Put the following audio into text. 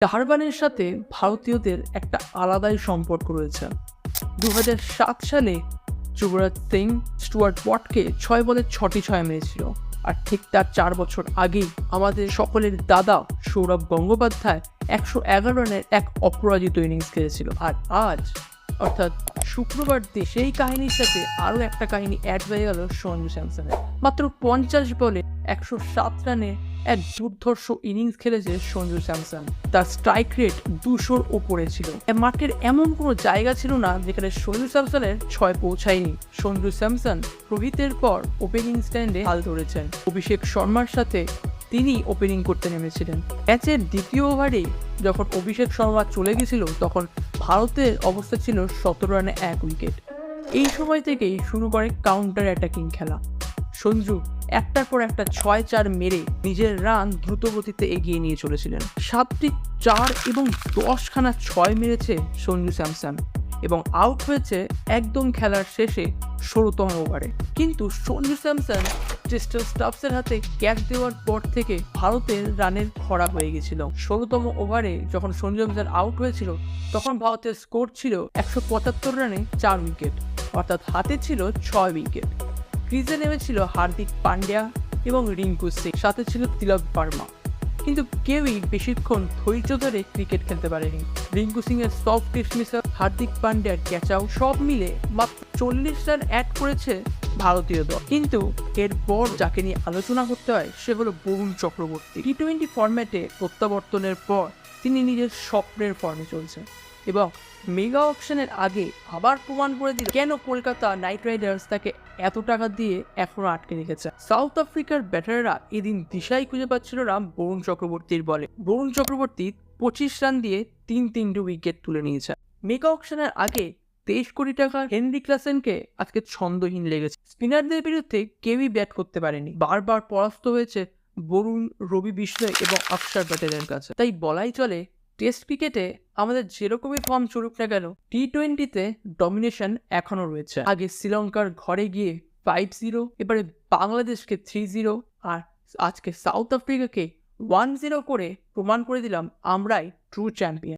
ডারবানের সাথে ভারতীয়দের একটা আলাদাই সম্পর্ক রয়েছে। দু সালে যুবরাজ সিং স্টুয়ার্ট ওয়াটকে ছয় বলে ছটি ছয় মেরেছিল। আর ঠিক তার চার বছর আগেই আমাদের সকলের দাদা সৌরভ গঙ্গোপাধ্যায় একশো এগারো রানের এক অপরাজিত ইনিংস খেলেছিল। আর আজ, অর্থাৎ শুক্রবার দিন সেই কাহিনীর সাথে আরও একটা কাহিনী অ্যাড হয়ে গেল সঞ্জু স্যামসনের। মাত্র পঞ্চাশ বলে একশো সাত রানে এক দুর্ধর্ষ ইনিংস খেলেছে সঞ্জু স্যামসন। তার স্ট্রাইক রেট দুশোর ওপরে ছিল। মাঠের এমন কোনো জায়গা ছিল না যেখানে সঞ্জু স্যামসনের ছয় পৌঁছায়নি। সঞ্জু স্যামসন রোহিতের পর ওপেনিং স্ট্যান্ডে হাল ধরেছেন। অভিষেক শর্মার সাথে তিনি ওপেনিং করতে নেমেছিলেন। ম্যাচের দ্বিতীয় ওভারে যখন অভিষেক শর্মা চলে গেছিল, তখন ভারতের অবস্থা ছিল সতেরো রানে এক উইকেট এই সময় থেকেই শুরু করে কাউন্টার অ্যাটাকিং খেলা। সঞ্জু একটার পর একটা ছয় চার মেরে নিজের রান দ্রুত গতিতে এগিয়ে নিয়ে চলেছিলেন। সাতটি চার এবং দশখানা ছয় মেরেছে সঞ্জু স্যামসন এবং আউট হয়েছে একদম খেলার শেষে ষোলোতম ওভারে কিন্তু সঞ্জু স্যামসন ক্রিস্টাল স্টাফসের হাতে ক্যাচ দেওয়ার পর থেকে ভারতের রানের খরা হয়ে গেছিল। ষোলোতম ওভারে যখন সঞ্জু স্যামসন আউট হয়েছিল, তখন ভারতের স্কোর ছিল একশো পঁচাত্তর রানে চার উইকেট অর্থাৎ হাতে ছিল ছয় উইকেট ক্রিজে নেমেছিল হার্দিক পান্ডিয়া এবং রিঙ্কু সিং, সাথে ছিল তিলক বার্মা। কিন্তু কেউই বেশিক্ষণ ধৈর্য ধরে ক্রিকেট খেলতে পারেনি। রিঙ্কু সিং এর সফট ডিসমিসার হার্দিক পান্ডিয়ার ক্যাচাও সব মিলে মাত্র চল্লিশ রান অ্যাড করেছে ভারতীয় দল। কিন্তু এরপর যাকে নিয়ে আলোচনা করতে হয়, সে হলো বরুণ চক্রবর্তী। টি টোয়েন্টি ফরম্যাটে প্রত্যাবর্তনের পর তিনি নিজের স্বপ্নের ফর্মে চলছেন এবং মেগা অপশনের আগে আবার প্রমাণ করে দিল কেন কলকাতা নাইট রাইডার্স তাকে এত টাকা দিয়ে এখনও আটকে রেখেছে। সাউথ আফ্রিকার ব্যাটাররা এদিন দিশাই খুঁজে পাচ্ছিল না বরুণ চক্রবর্তীর বলে। বরুণ চক্রবর্তী পঁচিশ রান দিয়ে তিন তিনটে উইকেট তুলে নিয়েছে মেগা অপশনের আগে তেইশ কোটি টাকা হেনরি ক্লাসেনকে আজকে ছন্দহীন লেগেছে। স্পিনারদের বিরুদ্ধে কেউই ব্যাট করতে পারেনি। বারবার পরাস্ত হয়েছে বরুণ, রবি বিষ্ণয় এবং অক্ষর প্যাটেলের কাছে। তাই বলাই চলে, টেস্ট ক্রিকেটে আমাদের যেরকমই ফর্ম চলুক না কেন টি টোয়েন্টিতে ডমিনেশন এখনও রয়েছে। আগে শ্রীলঙ্কার ঘরে গিয়ে ফাইভ জিরো, এবারে বাংলাদেশকে থ্রি জিরো আর আজকে সাউথ আফ্রিকাকে ওয়ান জিরো করে প্রমাণ করে দিলাম আমরাই ট্রু চ্যাম্পিয়ন।